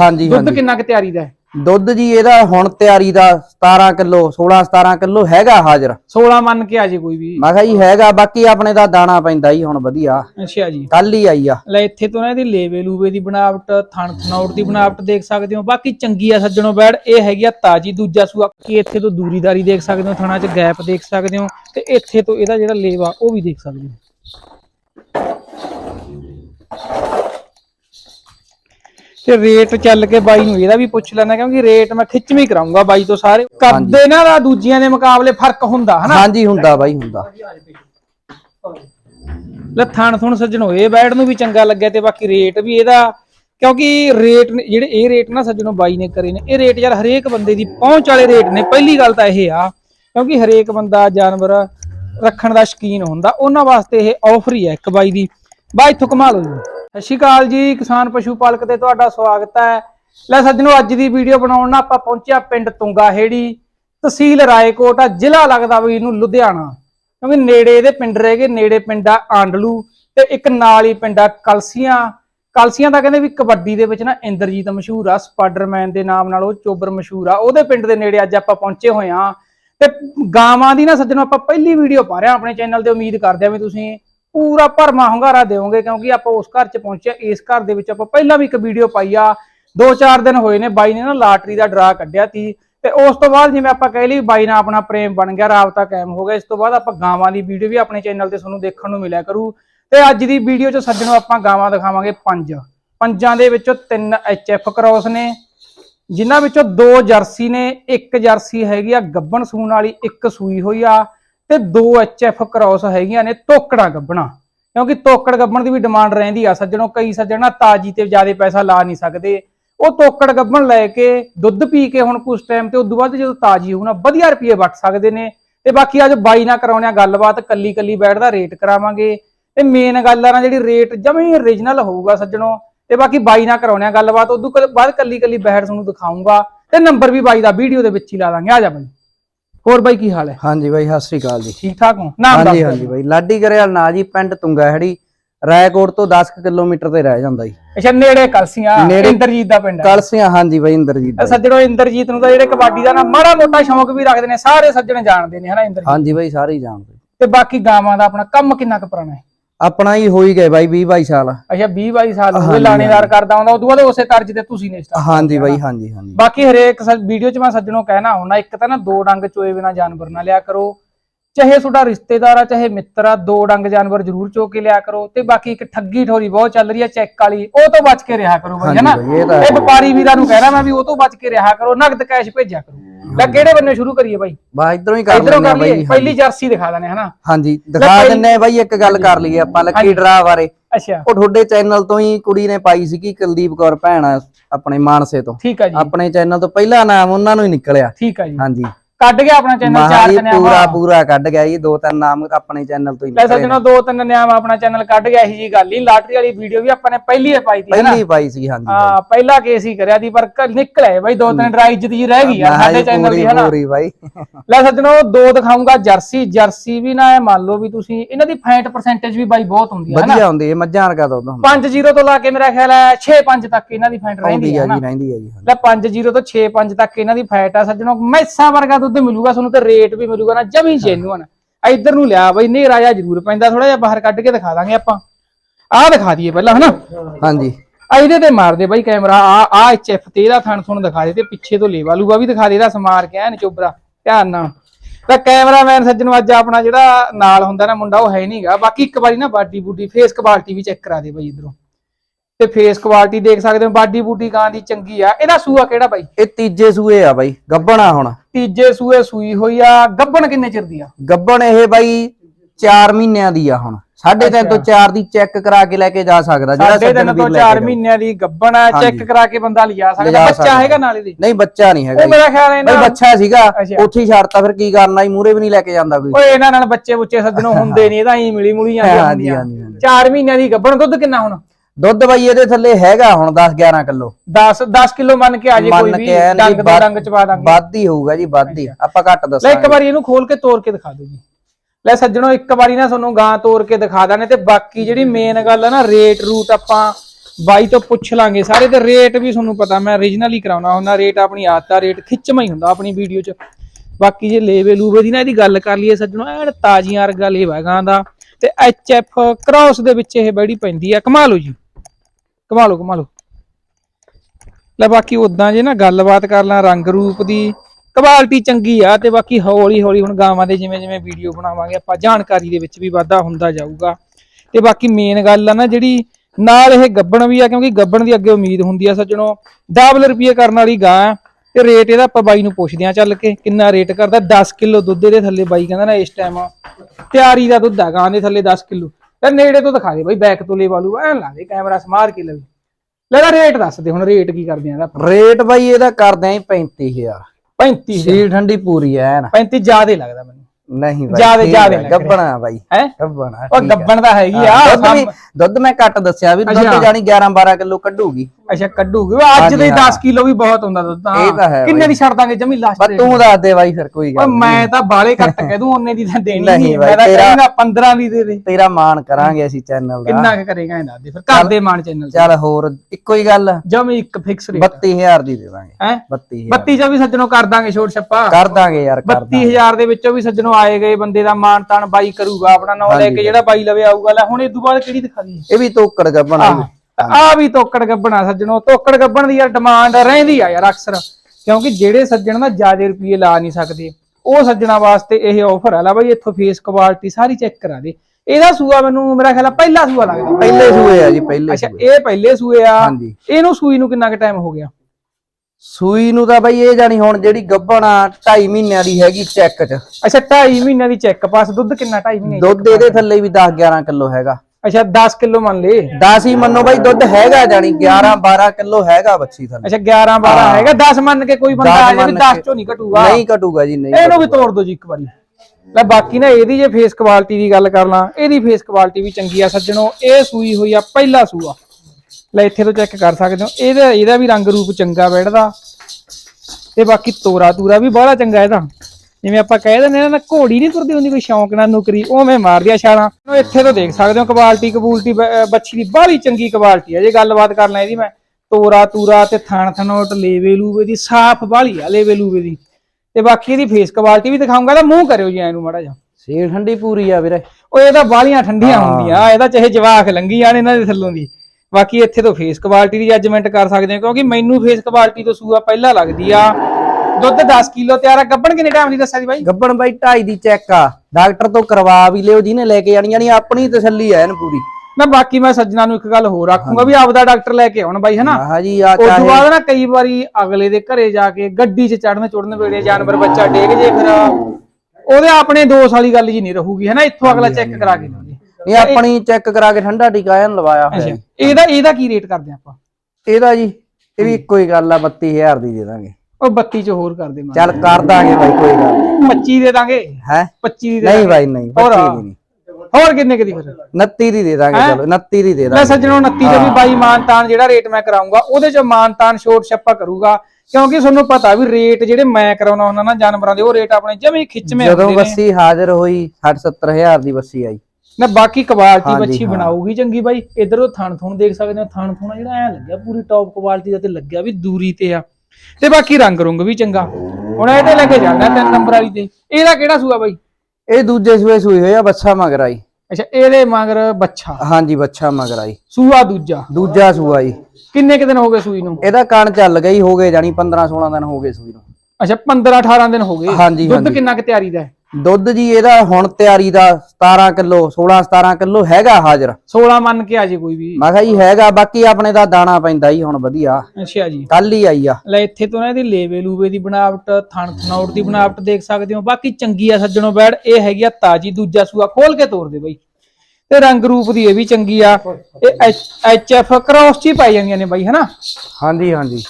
ਹਾਂਜੀ ਦੁੱਧ ਹਾਂਜੀ। ਕਿੰਨਾ ਕੁ ਤਿਆਰੀ ਦਾ ਹੈ? ਦੁੱਧ ਜੀ ਇਹਦਾ ਹੁਣ ਤਿਆਰੀ ਦਾ 17 ਕਿਲੋ 16 17 ਕਿਲੋ ਹੈਗਾ ਹਾਜ਼ਰ। 16 ਮੰਨ ਕੇ ਆ ਜੇ ਕੋਈ ਵੀ। ਮੈਂ ਕਿਹਾ ਜੀ ਹੈਗਾ ਬਾਕੀ ਆਪਣੇ ਦਾ ਦਾਣਾ ਪੈਂਦਾ ਜੀ ਹੁਣ ਵਧੀਆ। ਅੱਛਾ ਜੀ। ਕੱਲ ਹੀ ਆਈ ਆ। ਲੈ ਇੱਥੇ ਤੋਂ ਨਾ ਇਹਦੀ ਲੇਵੇ ਲੂਵੇ ਦੀ ਬਣਾਵਟ ਥਣ ਥਨੌਟ ਦੀ ਬਣਾਵਟ ਦੇਖ ਸਕਦੇ ਹੋ। ਬਾਕੀ ਚੰਗੀ ਆ ਸੱਜਣੋ ਬੈੜ ਇਹ ਹੈਗੀ ਆ ਤਾਜੀ ਦੂਜਾ ਸੂਆ। ਕੀ ਇੱਥੇ ਤੋਂ ਦੂਰੀਦਾਰੀ ਦੇਖ ਸਕਦੇ ਹੋ ਥਣਾ 'ਚ ਗੈਪ ਦੇਖ ਸਕਦੇ ਹੋ। ਤੇ ਇੱਥੇ ਤੋਂ ਇਹਦਾ ਜਿਹੜਾ ਲੇਵਾ ਉਹ ਵੀ ਦੇਖ ਸਕਦੇ ਹੋ। ਤੇ ਰੇਟ ਚੱਲ ਕੇ ਬਾਈ ਨੂੰ ਇਹਦਾ ਵੀ ਪੁੱਛ ਲੈਣਾ ਕਿਉਂਕਿ ਰੇਟ ਮੈਂ ਖਿੱਚਵੀਂ ਕਰਾਉਂਗਾ ਬਾਈ ਤੋਂ ਸਾਰੇ। ਕਰਦੇ ਨਾ ਦਾ ਦੂਜੀਆਂ ਦੇ ਮੁਕਾਬਲੇ ਫ਼ਰਕ ਹੁੰਦਾ ਹਨਾ? ਹਾਂਜੀ ਹੁੰਦਾ ਬਾਈ ਹੁੰਦਾ। ਲੈ ਥਣ ਥੁਣ ਸੱਜਣੋ ਇਹ ਬੈਡ ਨੂੰ ਵੀ ਚੰਗਾ ਲੱਗਿਆ ਤੇ ਬਾਕੀ ਰੇਟ ਵੀ ਇਹਦਾ ਕਿਉਂਕਿ ਰੇਟ ਜਿਹੜੇ ਇਹ ਰੇਟ ਨਾ ਸੱਜਣੋ ਬਾਈ ਨੇ ਕਰੇ ਨੇ ਇਹ ਰੇਟ ਯਾਰ ਹਰੇਕ ਬੰਦੇ ਦੀ ਪਹੁੰਚ ਵਾਲੇ ਰੇਟ ਨੇ ਪਹਿਲੀ ਗੱਲ ਤਾਂ ਇਹ ਆ ਕਿਉਂਕਿ ਹਰੇਕ ਬੰਦਾ ਜਾਨਵਰ ਰੱਖਣ ਦਾ ਸ਼ਕੀਨ ਹੁੰਦਾ ਉਹਨਾਂ ਵਾਸਤੇ ਇਹ ਆਫਰ ਹੀ ਹੈ ਇੱਕ ਬਾਈ ਦੀ। ਬਾਈ ਇੱਥੋਂ ਕਮਾ ਲਓ ਜੀ। ਸਤਿ ਸ਼੍ਰੀ ਅਕਾਲ ਜੀ, ਕਿਸਾਨ ਪਸ਼ੂ ਪਾਲਕ ਤੇ ਤੁਹਾਡਾ ਸਵਾਗਤ ਹੈ। ਲੈ ਸੱਜਣੋ, ਅੱਜ ਦੀ ਵੀਡੀਓ ਬਣਾਉਣ ਨਾਲ ਆਪਾਂ ਪਹੁੰਚਿਆ ਪਿੰਡ ਤੁੰਗਾ ਤਹਿਸੀਲ ਰਾਏਕੋਟ, ਆ ਜ਼ਿਲ੍ਹਾ ਲੱਗਦਾ ਵੀ ਇਹਨੂੰ ਲੁਧਿਆਣਾ। ਕਿਉਂਕਿ ਨੇੜੇ ਇਹਦੇ ਪਿੰਡ ਰਹਿ ਗਏ, ਨੇੜੇ ਪਿੰਡ ਆ ਆਂਡਲੂ ਤੇ ਇੱਕ ਨਾਲ ਹੀ ਪਿੰਡ ਆ ਕਲਸੀਆਂ। ਕਲਸੀਆਂ ਦਾ ਕਹਿੰਦੇ ਵੀ ਕਬੱਡੀ ਦੇ ਵਿੱਚ ਨਾ ਇੰਦਰਜੀਤ ਮਸ਼ਹੂਰ ਆ, ਸਪਾਈਡਰਮੈਨ ਦੇ ਨਾਮ ਨਾਲ ਉਹ ਚੋਬਰ ਮਸ਼ਹੂਰ ਆ, ਉਹਦੇ ਪਿੰਡ ਦੇ ਨੇੜੇ ਅੱਜ ਆਪਾਂ ਪਹੁੰਚੇ ਹੋਏ ਆ ਤੇ ਗਾਵਾਂ ਦੀ ਨਾ ਸੱਜਣੋ, ਆਪਾਂ ਪਹਿਲੀ ਵੀਡੀਓ ਪਾ ਰਹੇ ਆ ਆਪਣੇ ਚੈਨਲ ਤੇ, ਉਮੀਦ ਕਰਦੇ ਆ ਵੀ ਤੁਸੀਂ ਪੂਰਾ ਭਰਮਾ ਹੁੰਗਾਰਾ ਦਿਓਗੇ ਕਿਉਂਕਿ ਆਪਾਂ ਉਸ ਘਰ 'ਚ ਪਹੁੰਚਿਆ ਇਸ ਘਰ ਦੇ ਵਿੱਚ ਆਪਾਂ ਪਹਿਲਾਂ ਵੀ ਇੱਕ ਵੀਡੀਓ ਪਾਈ ਆ। ਦੋ ਚਾਰ ਦਿਨ ਹੋਏ ਨੇ ਬਾਈ ਨੇ ਨਾ ਲਾਟਰੀ ਦਾ ਡਰਾ ਕੱਢਿਆ ਸੀ। ਤੇ ਉਸ ਤੋਂ ਬਾਅਦ ਜਿਵੇਂ ਆਪਾਂ ਕਹਿ ਲਈ ਬਾਈ ਨਾਲ ਆਪਣਾ ਪ੍ਰੇਮ ਬਣ ਗਿਆ, ਰਾਬਤਾ ਕਾਇਮ ਹੋ ਗਿਆ। ਇਸ ਤੋਂ ਬਾਅਦ ਆਪਾਂ ਗਾਵਾਂ ਦੀ ਵੀਡੀਓ ਵੀ ਆਪਣੇ ਚੈਨਲ ਤੇ ਤੁਹਾਨੂੰ ਦੇਖਣ ਨੂੰ ਮਿਲਿਆ ਕਰੂ। ਤੇ ਅੱਜ ਦੀ ਵੀਡੀਓ 'ਚ ਸੱਜਣੋ ਆਪਾਂ ਗਾਵਾਂ ਦਿਖਾਵਾਂਗੇ ਪੰਜ। ਪੰਜਾਂ ਦੇ ਵਿੱਚੋਂ ਤਿੰਨ ਐਫ ਕ੍ਰਾਸ ਨੇ, ਜਿਨ੍ਹਾਂ ਵਿੱਚੋਂ ਦੋ ਜਰਸੀ ਨੇ, ਇੱਕ ਜਰਸੀ ਹੈਗੀ ਆ ਗੱਬਣ ਸੂਣ ਵਾਲੀ, ਇੱਕ ਸੂਈ ਹੋਈ ਆ। ਤੇ ਦੋ ਐਫ ਕ੍ਰਾਸ ਹੈਗੀਆਂ ਨੇ ਤੋਕੜਾਂ ਗੱਬਣਾ। ਕਿਉਂਕਿ ਤੋਕੜ ਗੱਬਣ ਦੀ ਵੀ ਡਿਮਾਂਡ ਰਹਿੰਦੀ ਆ, ਸੱਜਣੋ, ਕਈ ਸੱਜਣਾ ਤਾਜੀ ਤੇ ਜ਼ਿਆਦਾ ਪੈਸਾ ਲਾ ਨਹੀਂ ਸਕਦੇ। ਉਹ ਤੋਕੜ ਗੱਬਣ ਲੈ ਕੇ, ਦੁੱਧ ਪੀ ਕੇ ਹੁਣ ਕੁਝ ਟਾਈਮ ਤੇ ਉਦੋਂ ਬਾਅਦ ਜਦੋਂ ਤਾਜੀ ਹੋਣਾ ਵਧੀਆ ਰੁਪਏ ਵਟ ਸਕਦੇ ਨੇ। ਤੇ ਬਾਕੀ ਅੱਜ ਬਾਈ ਨਾਲ ਕਰਾਉਣਿਆ ਗੱਲਬਾਤ ਕੱਲੀ ਕੱਲੀ ਬੈਠ ਦਾ ਰੇਟ ਕਰਾਵਾਂਗੇ। ਤੇ ਮੇਨ ਗੱਲ ਆ ਨਾ ਜਿਹੜੀ ਰੇਟ ਜਮੇ ਓਰੀਜਨਲ ਹੋਊਗਾ ਸੱਜਣੋ। ਤੇ ਬਾਕੀ ਬਾਈ ਨਾਲ ਕਰਾਉਣਿਆ ਗੱਲਬਾਤ, ਉਦੋਂ ਕ- ਬਾਅਦ ਕੱਲੀ ਕੱਲੀ ਬੈਠ ਤੁਹਾਨੂੰ ਦਿਖਾਉਂਗਾ ਤੇ ਨੰਬਰ ਵੀ ਬਾਈ ਦਾ ਵੀਡੀਓ ਦੇ ਵਿੱਚ ਹੀ ਲਾ ਦਾਂਗੇ। ਆ ਜਾ ਬਾਈ। ਹੋਰ ਬਾਈ ਕੀ ਹਾਲ ਹੈ? ਹਾਂਜੀ ਬਾਈ ਸਤਿ ਸ੍ਰੀ ਅਕਾਲ ਜੀ। ਠੀਕ ਠਾਕ ਹੋ? ਨਾਮ ਦੱਸ ਹਾਂਜੀ। ਹਾਂਜੀ ਬਾਈ ਲਾਡੀ ਕਰਿਆਲ ਨਾ ਜੀ ਪਿੰਡ ਤੁੰਗਾ ਹੈੜੀ ਰਾਏਕੋਟ ਤੋਂ 10 ਕੁ ਕਿਲੋਮੀਟਰ ਤੇ ਰਹਿ ਜਾਂਦਾ ਜੀ। ਅੱਛਾ ਨੇੜੇ ਕਲਸੀਆਂ ਇੰਦਰਜੀਤ ਦਾ ਪਿੰਡ ਹੈ। ਕਲਸੀਆਂ ਹਾਂਜੀ ਬਾਈ ਇੰਦਰਜੀਤ ਦਾ। ਸੱਜਣੋ ਇੰਦਰਜੀਤ ਨੂੰ ਤਾਂ ਜਿਹੜੇ ਕਬੱਡੀ ਦਾ ਨਾ ਮਾੜਾ ਮੋਟਾ ਸ਼ੌਂਕ ਵੀ ਰੱਖਦੇ ਨੇ ਸਾਰੇ ਸੱਜਣ ਜਾਣਦੇ ਨੇ ਹਨਾ ਇੰਦਰਜੀਤ? ਹਾਂਜੀ ਬਾਈ ਸਾਰੇ ਹੀ ਜਾਣਦੇ ਤੇ ਬਾਕੀ ਗਾਵਾਂ ਦਾ ਆਪਣਾ ਕੰਮ ਕਿੰਨਾ ਕੁ ਪੁਰਾਣਾ ਹੈ? ਆਪਣਾ ਹੀ ਹੋ ਹੀ ਗਏ ਬਾਈ 20 22 ਸਾਲ। ਅੱਛਾ 20 22 ਸਾਲ ਹੋ ਗਏ ਹਾਂਜੀ, ਲਾਣੇਦਾਰ ਕਰਦਾ ਹੁੰਦਾ ਉਦੋਂ ਬਾਅਦ ਉਸੇ ਤਰਜ ਤੇ ਤੁਸੀਂ ਨੇ start ਹਾਂਜੀ ਬਾਈ ਹਾਂਜੀ ਹਾਂਜੀ। ਬਾਕੀ ਹਰੇਕ ਵੀਡੀਓ 'ਚ ਮੈਂ ਸੱਜਣੋਂ ਕਹਿਣਾ ਹੁੰਦਾ ਇੱਕ ਤਾਂ ਨਾ ਦੋ ਡੰਗ ਚੋਏ ਬਿਨਾ ਜਾਨਵਰ ਨਾ ਲਿਆ ਕਰੋ। ਚਾਹੇ ਤੁਹਾਡਾ ਰਿਸ਼ਤੇਦਾਰ ਆ ਚਾਹੇ ਮਿੱਤਰ ਆ ਦੋ ਡੰਗ ਜਾਨਵਰ ਜ਼ਰੂਰ ਚੋ ਕੇ ਲਿਆ ਕਰੋ ਤੇ ਬਾਕੀ ਇੱਕ ਠੱਗੀ ਠੋਰੀ ਬਹੁਤ ਚੱਲ ਰਹੀ ਹੈ ਚੈੱਕ ਵਾਲੀ ਉਹ ਤੋਂ ਬਚ ਕੇ ਰਿਹਾ ਕਰੋ ਬਾਈ ਹੈਨਾ ਇਹ ਵਪਾਰੀ ਵੀਰਾਂ ਨੂੰ ਕਹਿਣਾ ਮੈਂ ਵੀ ਉਹ ਤੋਂ ਬਚ ਕੇ ਰਿਹਾ ਕਰੋ ਨਗਦ ਕੈਸ਼ ਭੇਜਿਆ ਕਰੋ। ਲੈ ਕਿਹੜੇ ਬੰਨੇ ਸ਼ੁਰੂ ਕਰੀਏ ਬਾਈ? ਬਾ ਇਧਰੋਂ ਹੀ ਕਰ ਇਧਰੋਂ ਕਰ ਲਈਏ ਪਹਿਲੀ ਜਰਸੀ ਦਿਖਾ ਦਨੇ ਹਨਾ? ਹਾਂਜੀ ਦਿਖਾ ਦਿੰਨੇ ਬਾਈ ਇੱਕ ਗੱਲ ਕਰ ਲਈਏ ਆਪਾਂ ਲੱਕੀ ਡਰਾ ਬਾਰੇ। ਅੱਛਾ। ਉਹ ਤੁਹਾਡੇ ਚੈਨਲ ਤੋਂ ਹੀ ਕੁੜੀ ਨੇ ਪਾਈ ਸੀਗੀ ਕੁਲਦੀਪ ਕੌਰ ਭੈਣ ਆਪਣੇ ਮਾਨਸੇ ਤੋਂ। ਠੀਕ ਆ ਜੀ। ਆਪਣੇ ਚੈਨਲ ਤੋਂ ਪਹਿਲਾ ਨਾਮ ਉਹਨਾਂ ਨੂੰ ਹੀ ਨਿਕਲਿਆ। ਠੀਕ ਆ ਜੀ। ਹਾਂਜੀ। ਕੱਢ ਗਿਆ ਆਪਣਾ ਚੈਨਲ ਚਾਰ ਕਨਿਆ ਪੂਰਾ ਪੂਰਾ ਕੱਢ ਗਿਆ ਜੀ ਦੋ ਤਿੰਨ ਨਾਮ ਆਪਣੇ ਚੈਨਲ ਤੋਂ ਹੀ ਲੈ ਸੱਜਣੋ ਦੋ ਤਿੰਨ ਨਿਆਮ ਆਪਣਾ ਚੈਨਲ ਕੱਢ ਗਿਆ ਇਹੀ ਜੀ ਗੱਲ ਹੀ। ਲਾਟਰੀ ਵਾਲੀ ਵੀਡੀਓ ਵੀ ਆਪਾਂ ਨੇ ਪਹਿਲੀ ਹੀ ਪਾਈ ਸੀ ਪਹਿਲੀ ਪਾਈ ਸੀ ਹਾਂਜੀ ਹਾਂ ਪਹਿਲਾ ਕੇਸ ਹੀ ਕਰਿਆ ਦੀ ਪਰ ਨਿਕਲਿਆ ਬਈ ਦੋ ਤਿੰਨ ਡਰਾਈ ਇੱਜ਼ਤ ਜੀ ਰਹਿ ਗਈ ਆ ਸਾਡੇ ਚੈਨਲ ਦੀ ਹਨਾ ਪੂਰੀ ਬਾਈ। ਲੈ ਸੱਜਣੋ ਦੋ ਦਿਖਾਉਂਗਾ ਜਰਸੀ। ਜਰਸੀ ਵੀ ਨਾ ਇਹ ਮੰਨ ਲਓ ਵੀ ਤੁਸੀਂ ਇਹਨਾਂ ਦੀ ਫੈਟ ਪਰਸੈਂਟੇਜ ਵੀ ਬਾਈ ਬਹੁਤ ਹੁੰਦੀ ਹੈ ਹਨਾ ਵਧੀਆ ਹੁੰਦੀ ਹੈ ਮੱਝਾਂ ਵਰਗਾ ਦੁੱਧ ਹੁੰਦਾ। 5-0 ਤੋਂ ਲਾ ਕੇ ਮੇਰਾ ਖਿਆਲ ਹੈ 6-5 ਤੱਕ ਇਹਨਾਂ ਦੀ ਫੈਟ ਰਹਿੰਦੀ ਹੁੰਦੀ ਹੈ ਜੀ ਰਹਿੰਦੀ ਆ ਜੀ। ਲੈ 5-0 ਤੋਂ 6-5 ਤੱਕ ਇਹਨਾਂ ਦੀ ਫੈਟ ਆ ਸੱਜਣੋ ਮੈਸਾਂ ਵਰਗਾ ਦੁੱਧ ਮਿਲੂਗਾ ਤੁਹਾਨੂੰ ਤੇ ਰੇਟ ਵੀ ਮਿਲੂਗਾ ਨਾ ਜਮੀ ਜੈਨੂਨ ਇੱਧਰ ਨੂੰ ਲਿਆ ਬਈ ਨੇਰਾ ਜਿਹਾ ਜ਼ਰੂਰ ਪੈਂਦਾ ਥੋੜਾ ਜਿਹਾ ਬਾਹਰ ਕੱਢ ਕੇ ਦਿਖਾ ਦਾਂਗੇ ਆਪਾਂ। ਆਹ ਦਿਖਾ ਦਈਏ ਪਹਿਲਾਂ ਹਨਾ? ਹਾਂਜੀ। ਆ ਇਹਦੇ ਤੇ ਮਾਰ ਦੇ ਬਾਈ ਕੈਮਰਾ ਆ ਆ ਐਚਐਫ ਤੇ ਇਹਦਾ ਥਣ ਥਣ ਦਿਖਾ ਦੇ ਤੇ ਪਿੱਛੇ ਤੋਂ ਲੇਵਾ ਲੂਗਾ ਵੀ ਦਿਖਾ ਦੇ ਇਹਦਾ ਸਮਾਰ ਕੇ ਐਨ ਚੋਬਰਾ ਧਿਆਨ ਨਾਲ। ਤਾਂ ਕੈਮਰਾਮੈਨ ਸੱਜਣ ਅੱਜ ਆਪਣਾ ਜਿਹੜਾ ਨਾਲ ਹੁੰਦਾ ਨਾ ਮੁੰਡਾ ਉਹ ਹੈ ਨਹੀਂਗਾ ਬਾਕੀ ਇੱਕ ਵਾਰੀ ਨਾ ਬਾਡੀ ਬੂਡੀ ਫੇਸ ਕੁਆਲਿਟੀ ਵੀ ਚੈੱਕ ਕਰਾ ਦੇ ਬਾਈ ਇਧਰੋਂ। ਤੇ ਫੇਸ ਕੁਆਲਿਟੀ ਦੇਖ ਸਕਦੇ ਹੋ ਬਾਡੀ ਬੂਡੀ ਕਾਂ ਦੀ ਚੰਗੀ ਆ ਇਹਦਾ ਸੂਆ ਕਿਹੜਾ ਬਾਈ ਇਹ ਤੀਜੇ ਸੂਏ ਆ ਬਾਈ ਗੱਬਣਾ ਹੁਣ ਤੀਜੇ ਸੂਏ ਸੂਈ ਹੋਈ ਆ ਗੱਬਣ ਕਿੰਨੇ ਚਿਰ ਦੀ ਆ ਗੱਬਣ ਇਹ ਬਾਈ 4 ਮਹੀਨਿਆਂ ਦੀ ਆ ਹੁਣ ਸਾਢੇ ਤਿੰਨ ਤੋਂ 4 ਦੀ ਚੈੱਕ ਕਰਾ ਕੇ ਲੈ ਕੇ ਜਾ ਸਕਦਾ ਜਿਹੜਾ ਸਾਢੇ ਸੱਜਣ ਤਿੰਨ ਤੋਂ ਵੀਰ ਲੈ 4 ਕੇ ਜਾਊ। ਮਹੀਨਿਆਂ ਦੀ ਗੱਬਣ ਆ ਚੈੱਕ। ਕਰਾ ਕੇ ਬੰਦਾ ਲਿਜਾ ਸਕਦਾ ਬੱਚਾ। ਹੈਗਾ ਨਾਲ ਇਹਦੇ ਨਹੀਂ ਬੱਚਾ ਨਹੀਂ ਹੈਗਾ ਉਹ। ਮੇਰਾ ਖਿਆਲ ਹੈ ਬਈ ਨਾ ਬੱਚਾ ਸੀਗਾ। ਉੱਥੇ ਹੀ ਛੱਡਤਾ ਫਿਰ ਕੀ ਕਰਨਾ ਜੀ ਮੂਰੇ ਵੀ ਨਹੀਂ ਲੈ ਕੇ ਜਾਂਦਾ ਕੋਈ ਓਏ ਇਹਨਾਂ ਨਾਲ ਬੱਚੇ ਬੁੱਚੇ ਸੱਜਣੋਂ ਹੁੰਦੇ ਨਹੀਂ ਇਹਦਾ ਹੀ ਮਿਲੀ ਮੁਲੀ ਹਾਂਜੀ। 4 ਮਹੀਨਿਆਂ ਦੀ ਗੱਬਣ ਦੁੱਧ ਕਿੰਨਾ ਹੁਣ ਦੁੱਧ ਬਾਈ ਇਹਦੇ ਥੱਲੇ ਹੈਗਾ ਹੁਣ 10 11 ਕਿਲੋ। 10 10 ਕਿਲੋ ਮੰਨ ਕੇ ਆ ਜੇ ਕੋਈ ਵੀ ਡੰਗ ਦੋ ਡੰਗ ਚ ਪਾ ਦਾਂਗੇ। ਵੱਧ ਹੀ ਹੋਊਗਾ ਜੀ ਵੱਧ ਹੀ ਆਪਾਂ ਘੱਟ ਲੈ ਦੱਸਾਂਗੇ। ਇੱਕ ਵਾਰੀ ਇਹਨੂੰ ਖੋਲ ਕੇ ਤੋੜ ਕੇ ਦਿਖਾ ਦਿਓ ਜੀ। ਲੈ ਸੱਜਣੋ ਇੱਕ ਵਾਰੀ ਨਾ ਤੁਹਾਨੂੰ ਗਾਂ ਤੋੜ ਕੇ ਦਿਖਾ ਦਾਂਗੇ ਤੇ ਬਾਕੀ ਜਿਹੜੀ ਮੇਨ ਗੱਲ ਹੈ ਨਾ ਰੇਟ ਰੂਟ ਆਪਾਂ ਬਾਈ ਤੋਂ ਪੁੱਛ ਲਾਂਗੇ ਸਾਰੇ ਤੇ ਰੇਟ ਵੀ ਤੁਹਾਨੂੰ ਪਤਾ ਮੈਂ origignal ਹੀ ਕਰਾਉਣਾ ਹੁੰਦਾ ਰੇਟ ਆਪਣੀ ਆਦਤ ਦਾ ਰੇਟ ਖਿੱਚਵਾਂ ਹੀ ਹੁੰਦਾ ਆਪਣੀ ਵੀਡੀਓ 'ਚ। ਬਾਕੀ ਜੇ ਲੇਵੇ ਲੂਵੇ ਦੀ ਨਾ ਇਹਦੀ ਗੱਲ ਕਰ ਲਈਏ ਸੱਜਣੋ ਐਨ ਤਾਜ਼ੀਆਂ ਵਰਗਾ ਲੇਵਾ ਗਾਂ ਦਾ। ਤੇ ਐਫ ਕ੍ਰਾਸ ਦੇ ਵਿੱਚ ਇਹ ਬੈੜੀ ਪੈਂਦੀ ਆ ਕਮਾ ਲਓ ਜੀ। ਕਮਾ ਲਓ ਕਮਾ ਲਓ। ਲੈ ਬਾਕੀ ਉਦਾਂ ਜੇ ਨਾ ਗੱਲਬਾਤ ਕਰ ਲਾਂ ਰੰਗ ਰੂਪ ਦੀ ਕੁਆਲਿਟੀ ਚੰਗੀ ਆ ਤੇ ਬਾਕੀ ਹੌਲੀ ਹੌਲੀ ਹੁਣ ਗਾਵਾਂ ਦੇ ਜਿਵੇਂ ਜਿਵੇਂ ਵੀਡੀਓ ਬਣਾਵਾਂਗੇ, ਆਪਾਂ ਜਾਣਕਾਰੀ ਦੇ ਵਿੱਚ ਵੀ ਵਾਧਾ ਹੁੰਦਾ ਜਾਊਗਾ। ਤੇ ਬਾਕੀ ਮੇਨ ਗੱਲ ਆ ਨਾ ਜਿਹੜੀ ਨਾਲ ਇਹ ਗੱਬਣ ਵੀ ਆ, ਕਿਉਂਕਿ ਗੱਬਣ ਦੀ ਅੱਗੇ ਉਮੀਦ ਹੁੰਦੀ ਆ, ਸੱਜਣੋ, ਡਬਲ ਰੁਪਏ ਕਰਨ ਵਾਲੀ ਗਾਂ ਤੇ ਰੇਟ ਇਹਦਾ ਆਪਾਂ ਬਾਈ ਨੂੰ ਪੁੱਛਦੇ ਆ ਚੱਲ ਕੇ, ਕਿੰਨਾ ਰੇਟ ਕਰਦਾ? 10 ਕਿਲੋ ਦੁੱਧ ਇਹਦੇ ਥੱਲੇ ਬਾਈ ਕਹਿੰਦਾ ਨਾ ਇਸ ਟਾਈਮ ਤਿਆਰੀ ਦਾ ਦੁੱਧ ਆ ਗਾਂ ਦੇ ਥੱਲੇ 10 ਕਿਲੋ। ਤੇ ਨੇੜੇ ਤੋਂ ਦਿਖਾ ਦੇ ਬਾਈ ਬੈਕ ਤੋਂ ਲੈ ਵਾਲੂ ਐ ਲਾ ਦੇ ਕੈਮਰਾ ਸਮਾਰ ਕੇ ਲਵੇ ਲੈਦਾ ਰੇਟ ਦੱਸ ਦੇ ਹੁਣ ਰੇਟ ਕੀ ਕਰਦੇ ਆ ਇਹਦਾ ਰੇਟ ਬਾਈ ਇਹਦਾ ਕਰਦੇ ਆਂ 35000 35 ਸੀਲ ਠੰਡੀ ਪੂਰੀ ਐ ਨਾ 35 ਜ਼ਿਆਦੇ ਲੱਗਦਾ ਮੈਨੂੰ। ਨਹੀਂ ਬਾਈ ਜ਼ਿਆਦੇ- ਠੀਕ ਜ਼ਿਆਦੇ ਹੈ। ਗੱਬਣਾ ਬਾਈ ਹੈ? ਗੱਬਣਾ ਉਹ ਗੱਬਣ ਤਾਂ ਹੈਗੀ ਆ ਦੁੱਧ ਵੀ ਦੁੱਧ ਮੈਂ ਘੱਟ ਦੱਸਿਆ ਵੀ ਦੁੱਧ ਅੱਛਾ। ਜਾਨੀ 11 12 ਕਿਲੋ ਕੱਢੂਗੀ। ਅੱਛਾ ਕੱਢੂਗੀ। ਉਹ ਅੱਜ ਹਾਂਜੀ, ਦੇ ਹਾਂ। 10 ਕਿਲੋ ਵੀ ਬਹੁਤ ਹੁੰਦਾ ਦੁੱਧ ਤਾਂ। ਇਹ ਤਾਂ ਹੈ ਕਿੰਨੇ ਬਾਈ। ਦੀ ਛੱਡ ਦਾਂਗੇ ਜਮੀ ਲਾਸਟ ਬਸ ਤੂੰ ਦੱਸ ਦੇ ਬਾਈ ਫਿਰ ਕੋਈ ਗੱਲ ਨੀ। ਮੈਂ ਤਾਂ ਬਾਲੇ ਘੱਟ ਕਹਿ ਦੂੰ ਉਹਨੇ ਦੀ ਤਾਂ ਦੇਣੀ ਨਹੀਂ ਨਹੀਂ। ਬਾਈ, ਮੈਂ ਤਾਂ ਤੇਰਾ- ਕਹਿੰਦਾ 15 ਦੀ ਦੇ ਦੇ। ਤੇਰਾ ਮਾਣ ਕਰਾਂਗੇ ਅਸੀਂ ਚੈਨਲ ਦਾ। ਕਿੰਨਾ ਕੁ ਕਰੇਗਾ ਇਹ ਦੱਸ ਦੇ ਫਿਰ? ਘਰ ਦੇ ਮਾਨ ਚੈਨਲ ਚੱਲ ਹੋਰ ਇੱਕੋ ਹੀ ਗੱਲ। ਜਮੀ ਇੱਕ ਫਿਕਸ ਰੇਟ 32000 ਦੀ ਦੇ ਦਾਂਗੇ। ਹੈ? 32000 32 ਚ ਵੀ ਸੱਜਣੋਂ ਕਰ ਦਾਂਗੇ ਛੋਟ ਛੱਪਾ। ਕਰ ਦਾਂਗੇ ਯਾਰ ਕਰ ਦਾਂਗੇ। 32000 ਦੇ ਵਿੱਚੋਂ ਵੀ ਸੱਜਣੋਂ ਆਏ ਗਏ ਬੰਦੇ ਦਾ ਮਾਨ ਤਾਨ ਬਾਈ ਕਰੂਗਾ ਆਪਣਾ ਨਾਮ ਲੈ ਕੇ ਜਿਹੜਾ ਬਾਈ ਲਵੇ ਆਊਗਾ ਲੈ ਹੁਣ ਤੋਂ ਬਾਅਦ ਕਿਹੜੀ ਦਿਖਾ ਦਈਏ ਇਹ ਵੀ ਤੋਕੜ ਗੱਬਣਾ ਆ ਵੀ ਤੋਕੜ ਗੱਬਣਾ ਸੱਜਣੋ ਤੋਕੜ ਗੱਬਣ ਦੀ ਯਾਰ ਡਿਮਾਂਡ ਰਹਿੰਦੀ ਆ ਯਾਰ ਅਕਸਰ ਕਿਉਂਕਿ ਜਿਹੜੇ ਸੱਜਣ ਨਾ ਜ਼ਿਆਦਾ ਰੁਪਏ ਲਾ ਨਹੀਂ ਸਕਦੇ ਉਹ ਸੱਜਣਾ ਵਾਸਤੇ ਇਹ ਆਫਰ ਆ ਲੈ ਬਾਈ ਇੱਥੋਂ ਫੇਸ ਕੁਆਲਿਟੀ ਸਾਰੀ ਚੈੱਕ ਕਰਾ ਦੇ। ਇਹਦਾ ਸੂਆ ਮੈਨੂੰ ਮੇਰਾ ਖਿਆਲ ਆ ਪਹਿਲਾ ਸੂਆ ਲੱਗਦਾ। ਪਹਿਲੇ ਸੂਏ ਆ ਜੀ ਪਹਿਲੇ ਅੱਛਾ ਇਹ ਪਹਿਲੇ ਸੂਏ ਆ। ਇਹਨੂੰ ਸੂਈ ਨੂੰ ਕਿੰਨਾ ਕੁ ਟਾਈਮ ਹੋ ਗਿਆ? ਸੂਈ ਨੂੰ ਤਾਂ ਬਾਈ ਇਹ ਜਾਣੀ ਹੁਣ ਜਿਹੜੀ ਗੱਬਣਾ 2.5 ਮਹੀਨਿਆਂ ਦੀ ਹੈਗੀ ਚੈੱਕ ਚ। ਅੱਛਾ 2.5 ਮਹੀਨਿਆਂ ਦੀ ਚੈੱਕ ਪਾਸ ਦੁੱਧ ਕਿੰਨਾ 2.5 ਮਹੀਨੇ ਦੁੱਧ ਇਹਦੇ ਥੱਲੇ ਵੀ 10 11 ਕਿਲੋ ਹੈਗਾ। ਅੱਛਾ 10 ਕਿਲੋ ਮੰਨ ਲੇ 10 ਹੀ ਮੰਨੋ ਬਾਈ ਦੁੱਧ ਹੈਗਾ ਜਾਣੀ 11 12 ਕਿਲੋ ਹੈਗਾ ਬੱਚੀ ਥੱਲੇ। ਅੱਛਾ 11 12 ਹੈਗਾ 10 ਮੰਨ ਕੇ ਕੋਈ ਬੰਦਾ ਆ ਜਾਵੇ ਮੰਨ 10 ਕੇ। ਚੋਂ ਨਹੀਂ ਘਟੂਗਾ। ਨਹੀਂ ਘਟੂਗਾ ਜੀ ਨਹੀਂ ਇਹਨੂੰ ਵੀ ਤੋੜ ਦਿਓ ਜੀ ਇੱਕ ਵਾਰੀ। ਲੈ ਬਾਕੀ ਨਾ ਇਹਦੀ ਜੇ ਫੇਸ ਕੁਆਲਿਟੀ ਦੀ ਗੱਲ ਕਰ ਲਾਂ ਇਹਦੀ ਫੇਸ ਕੁਆਲਿਟੀ ਵੀ ਚੰਗੀ ਆ ਸੱਜਣੋ ਇਹ ਸੂਈ ਹੋਈ ਆ ਪਹਿਲਾ ਸੂਆ। ਲੈ ਇੱਥੇ ਤੋਂ ਚੈੱਕ ਕਰ ਸਕਦੇ ਹੋ। ਇਹਦਾ ਇਹਦਾ ਵੀ ਰੰਗ ਰੂਪ ਚੰਗਾ ਬੈਠਦਾ। ਤੇ ਬਾਕੀ ਤੋਰਾ ਤੂਰਾ ਵੀ ਬੜਾ ਚੰਗਾ ਇਹਦਾ। ਜਿਵੇਂ ਆਪਾਂ ਕਹਿ ਦਿੰਦੇ ਨਾ ਘੋੜੀ ਨਹੀਂ ਤੁਰਦੀ ਹੁੰਦੀ ਕੋਈ ਸ਼ੌਂਕ ਨਾਲ ਨੁਕਰੀ ਉਵੇਂ ਮਾਰਦੀ ਆ ਛਾਲਾਂ। ਇੱਥੇ ਤੋਂ ਦੇਖ ਸਕਦੇ ਹੋ ਕੁਆਲਿਟੀ ਕਬੂਲਟੀ ਬ- ਅਹ ਬੱਚੀ ਦੀ ਬਾਹਲੀ ਚੰਗੀ ਕੁਆਲਿਟੀ ਆ। ਜੇ ਗੱਲਬਾਤ ਕਰ ਲਾਂ ਇਹਦੀ ਮੈਂ। ਤੋਰਾ ਤੂਰਾ ਤੇ ਥਣ ਥਨੋਟ ਲੇਵੇ ਲੂਵੇ ਦੀ ਸਾਫ਼ ਬਾਹਲੀ ਆ ਲੇਵੇ ਲੂਵੇ ਦੀ। ਤੇ ਬਾਕੀ ਇਹਦੀ ਫੇਸ ਕੁਆਲਿਟੀ ਵੀ ਦਿਖਾਉਂਗਾ ਤਾਂ ਮੂੰਹ ਕਰਿਓ ਜੀ ਐਨੂੰ ਮਾੜਾ ਜਿਹਾ। ਸੀਲ ਠੰਡੀ ਪੂਰੀ ਆ ਵੀਰੇ। ਉਹ ਇਹਦਾ ਬਾਲੀਆਂ ਠੰਡੀਆਂ ਹੁੰਦੀਆਂ। ਇਹਦਾ ਚਾਹੇ ਜਵਾਖ ਲੰਗੀ ਜਾਣ ਇਹਨਾਂ ਦੇ ਥੱਲੋਂ ਦੀ। ਬਾਕੀ ਇੱਥੇ ਤੋਂ ਫੇਸ ਕੁਆਲਿਟੀ ਦੀ ਜੱਜਮੈਂਟ ਕਰ ਸਕਦੇ ਹੋ ਕਿਉਂਕਿ ਮੈਨੂੰ ਫੇਸ ਕੁਆਲਿਟੀ ਤੋਂ ਸੂਆ ਪਹਿਲਾਂ ਲੱਗਦੀ ਆ। ਦੁੱਧ 10 ਕਿਲੋ ਤਿਆਰ ਆ ਗੱਬਣ ਕਿੰਨੇ ਟਾਈਮ ਦੀ ਦੱਸਿਆ ਸੀ ਬਾਈ? ਗੱਬਣ ਬਾਈ 2.5 ਦੀ ਚੈੱਕ ਆ। ਡਾਕਟਰ ਤੋਂ ਕਰਵਾ ਵੀ ਲਿਓ ਜਿਹਨੇ ਲੈ ਕੇ ਜਾਣੀ ਜਾਣੀ ਆਪਣੀ ਤਸੱਲੀ ਐ ਇਹਨ ਪੂਰੀ। ਮੈਂ ਬਾਕੀ ਮੈਂ ਸੱਜਣਾ ਨੂੰ ਇੱਕ ਗੱਲ ਹੋਰ ਆਖੂੰਗਾ ਵੀ ਆਪਦਾ ਡਾਕਟਰ ਲੈ ਕੇ ਆਉਣ ਬਾਈ ਹਨਾ? ਆਹ ਜੀ ਆ ਉਸ ਤੋਂ ਬਾਅਦ ਨਾ ਕਈ ਵਾਰੀ ਅਗਲੇ ਦੇ ਘਰੇ ਜਾ ਕੇ ਗੱਡੀ 'ਚ ਚੜਨ ਚੁੜਨ ਵੇਲੇ ਜਾਨਵਰ ਬੱਚਾ ਡੇਗ ਜੇ ਫਿਰ ਉਹਦੇ ਆਪਣੇ ਦੋਸ ਵਾਲੀ ਗੱਲ ਜੀ ਨਹੀਂ ਰਹੂਗੀ ਹਨਾ? ਇੱਥੋਂ ਅਗਲਾ ਚੈੱਕ ਕਰਾ ਕੇ ਇਹ ਆਪਣੀ ਚੈੱਕ ਕਰਾ ਕੇ ਠੰਡਾ ਟੀਕਾ ਇਹਨ ਲਵਾਇਆ ਹੋਇਆ ਅੱਛਾ। ਇਹਦਾ ਇਹਦਾ ਕੀ ਰੇਟ ਕਰਦੇ ਆਪਾਂ? ਇਹਦਾ ਜੀ ਇਹ ਵੀ ਇੱਕੋ ਹੀ ਗੱਲ ਆ 32000 ਦੀ ਦੇ ਦਾਂਗੇ। ਉਹ 32 ਚ ਹੋਰ ਕਰਦੇ ਮਾਰ ਚੱਲ ਕਰ ਦਾਂਗੇ ਬਾਈ ਕੋਈ ਗੱਲ ਨਹੀਂ। 25 ਦੇ ਦਾਂਗੇ? ਹੈ? 25 ਦੀ ਦੇ ਨਹੀਂ। ਬਾਈ ਨਹੀਂ ਹੋਰ 25 ਦੀ ਨਹੀਂ। ਹੋਰ ਕਿੰਨੇ ਕੁ ਦੀ ਫਿਰ? 29 ਦੀ ਦੇ ਦਾਂਗੇ ਚਲੋ 29 ਦੀ ਦੇ ਲੈ ਦਾਂਗੇ। ਸੱਜਣੋ 29 ਦੇ ਵੀ ਬਾਈ ਮਾਨਤਾਨ ਜਿਹੜਾ ਰੇਟ ਮੈਂ ਕਰਾਉਂਗਾ ਉਹਦੇ ਚ ਮਾਨਤਾਨ ਛੋਟ ਛੱਪਾ ਕਰੂਗਾ। ਕਿਉਂਕਿ ਤੁਹਾਨੂੰ ਪਤਾ ਵੀ ਰੇਟ ਜਿਹੜੇ ਮੈਂ ਕਰਾਉਣਾ ਹੁੰਦਾ ਨਾ ਜਾਨਵਰਾਂ ਦੇ ਉਹ ਰੇਟ ਆਪਣੇ ਜਮੇ ਖਿੱਚਵੇਂ ਜਦੋਂ ਹੁੰਦੇ ਨੇ। ਬੱਸੀ ਹਾਜ਼ਰ ਹੋਈ 60 70000 ਦੀ ਬੱਸੀ ਆਈ। ਨਾ ਬਾਕੀ ਕੁਆਲਿਟੀ ਹਾਂਜੀ, ਹਾਂ। ਬਣਾਉਗੀ ਚੰਗੀ ਬਾਈ। ਇਧਰ ਉਹ ਥਣ ਥੁਣ ਦੇਖ ਸਕਦੇ ਹੋ ਥਣ ਥੁਣਾ ਜਿਹੜਾ ਐ ਲੱਗਿਆ ਪੂਰੀ ਟੌਪ ਕੁਆਲਿਟੀ ਦਾ ਤੇ ਲੱਗਿਆ ਵੀ ਦੂਰੀ ਤੇ ਆ। ਤੇ ਬਾਕੀ ਰੰਗ ਰੁੰਗ ਵੀ ਚੰਗਾ। ਹੁਣ ਇਹਦੇ ਲੈ ਕੇ ਜਾਣਾ ਤਿੰਨ ਨੰਬਰ ਵਾਲੀ ਤੇ। ਇਹਦਾ ਕਿਹੜਾ ਸੂਆ ਬਾਈ? ਇਹ ਦੂਜੇ ਸੂਏ ਸੂਈ ਹੋਈ ਆ ਬੱਛਾ ਮਗਰ ਆਈ। ਅੱਛਾ ਇਹਦੇ ਮਗਰ ਬੱਚਾ ਹਾਂਜੀ ਬੱਛਾ ਮਗਰ ਆਈ। ਸੂਆ ਦੂਜਾ। ਦੂਜਾ ਸੂਆ ਜੀ ਕਿੰਨੇ ਕੁ ਦਿਨ ਹੋ ਗਏ ਸੂਈ ਨੂੰ? ਇਹਦਾ ਕਣ ਚੱਲ ਗਈ ਹੋ ਗਏ ਜਾਨੀ 15 16 ਦਿਨ ਹੋ ਗਏ ਸੂਈ ਨੂੰ। ਅੱਛਾ 15 18 ਦਿਨ ਹੋ ਗਏ। ਹਾਂਜੀ, ਦੁੱਧ ਹਾਂਜੀ। ਕਿੰਨਾ ਕੁ ਤਿਆਰੀ ਦਾ ਹੈ? ਦੁੱਧ ਜੀ ਇਹਦਾ ਹੁਣ ਤਿਆਰੀ ਦਾ 17 ਕਿਲੋ 16 17 ਕਿਲੋ ਹੈਗਾ ਹਾਜ਼ਰ। 16 ਮੰਨ ਕੇ ਆ ਜੇ ਕੋਈ ਵੀ। ਮੈਂ ਕਿਹਾ ਜੀ ਹੈਗਾ ਬਾਕੀ ਆਪਣੇ ਦਾ ਦਾਣਾ ਪੈਂਦਾ ਜੀ ਹੁਣ ਵਧੀਆ। ਅੱਛਾ ਜੀ। ਕੱਲ ਹੀ ਆਈ ਆ। ਲੈ ਇੱਥੇ ਤੋਂ ਨਾ ਇਹਦੀ ਲੇਵੇ ਲੂਵੇ ਦੀ ਬਣਾਵਟ ਥਣ ਥਨੌਟ ਦੀ ਬਣਾਵਟ ਦੇਖ ਸਕਦੇ ਹੋ। ਬਾਕੀ ਚੰਗੀ ਆ ਸੱਜਣੋ ਬੈੜ ਇਹ ਹੈਗੀ ਆ ਤਾਜੀ ਦੂਜਾ ਸੂਆ ਖੋਲ ਕੇ ਤੋੜ ਦੇ ਬਾਈ। ਤੇ ਰੰਗ ਰੂਪ ਦੀ ਇਹ ਵੀ ਚੰਗੀ ਆ। ਇਹ ਐਚ ਐਫ ਕ੍ਰੋਸ ਚ ਹੀ ਪਾਈ ਜਾਂਦੀਆਂ ਨੇ ਬਾਈ ਹਨਾ? ਹਾਂਜੀ ਹਾਂਜੀ।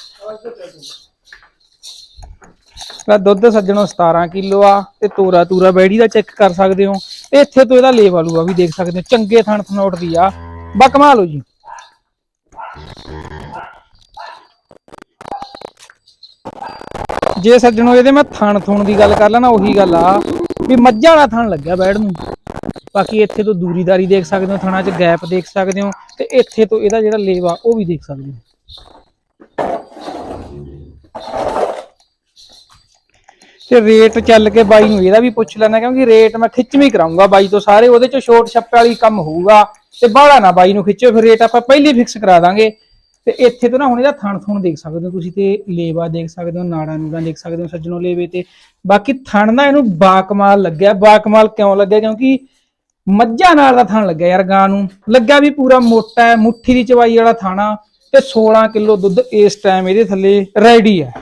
ਲੈ ਦੁੱਧ ਸੱਜਣੋ 17 ਕਿਲੋ ਆ, ਤੇ ਤੋਰਾ ਤੂਰਾ ਬੈੜੀ ਦਾ ਚੈੱਕ ਕਰ ਸਕਦੇ ਹੋ। ਤੇ ਇੱਥੇ ਤੋਂ ਇਹਦਾ ਲੇਵ ਆਲੂਆ ਵੀ ਦੇਖ ਸਕਦੇ ਹੋ, ਚੰਗੇ ਥਣ ਥਨੌਟ ਦੀ ਆ। ਬਾ ਕਮਾ ਲਓ ਜੀ। ਜੇ ਸੱਜਣੋ ਇਹਦੇ ਮੈਂ ਥਣ ਥੁਣ ਦੀ ਗੱਲ ਕਰ ਲਾਂ ਨਾ ਉਹੀ ਗੱਲ ਆ ਵੀ ਮੱਝਾਂ ਵਾਲਾ ਥਣ ਲੱਗਿਆ ਬੈੜ ਨੂੰ। ਬਾਕੀ ਇੱਥੇ ਤੋਂ ਦੂਰੀਦਾਰੀ ਦੇਖ ਸਕਦੇ ਹੋ, ਥਣਾ 'ਚ ਗੈਪ ਦੇਖ ਸਕਦੇ ਹੋ, ਤੇ ਇੱਥੇ ਤੋਂ ਇਹਦਾ ਜਿਹੜਾ ਲੇਵਾ ਉਹ ਵੀ ਦੇਖ ਸਕਦੇ ਹੋ। ਤੇ ਰੇਟ ਚੱਲ ਕੇ ਬਾਈ ਨੂੰ ਇਹਦਾ ਵੀ ਪੁੱਛ ਲੈਣਾ ਕਿਉਂਕਿ ਰੇਟ ਮੈਂ ਖਿੱਚ ਵੀ ਕਰਾਉਂਗਾ ਬਾਈ ਤੋਂ ਸਾਰੇ, ਉਹਦੇ ਚ ਛੋਟ ਛੱਪੇ ਵਾਲੀ ਕੰਮ ਹੋਊਗਾ, ਤੇ ਬਾਹਲਾ ਨਾ ਬਾਈ ਨੂੰ ਖਿੱਚੋ ਫਿਰ ਰੇਟ ਆਪਾਂ ਪਹਿਲੀ ਫਿਕਸ ਕਰਾ ਦਾਂਗੇ। ਤੇ ਇੱਥੇ ਤੋਂ ਨਾ ਹੁਣ ਇਹਦਾ ਥਣ ਥਣ ਦੇਖ ਸਕਦੇ ਹੋ ਤੁਸੀਂ ਤੇ ਲੇਵਾ ਦੇਖ ਸਕਦੇ ਹੋ, ਨਾੜਾਂ ਨੂੜਾਂ ਦੇਖ ਸਕਦੇ ਹੋ, ਸੱਜਣੋ ਲੇਵੇ ਤੇ। ਬਾਕੀ ਥਣ ਨਾ ਇਹਨੂੰ ਬਾਕਮਾਲ ਲੱਗਿਆ, ਬਾਕਮਾਲ ਕਿਉਂ ਲੱਗਿਆ? ਕਿਉਂਕਿ ਮੱਝਾਂ ਨਾਲ ਦਾ ਥਣ ਲੱਗਿਆ ਯਾਰ ਗਾਂ ਨੂੰ। ਲੱਗਿਆ ਵੀ ਪੂਰਾ ਮੋਟਾ ਹੈ, ਮੁੱਠੀ ਦੀ ਚਵਾਈ ਵਾਲਾ ਥਾਣਾ, ਤੇ 16 ਕਿਲੋ ਦੁੱਧ ਇਸ ਟਾਈਮ ਇਹਦੇ ਥੱਲੇ ਰੈਡੀ ਹੈ।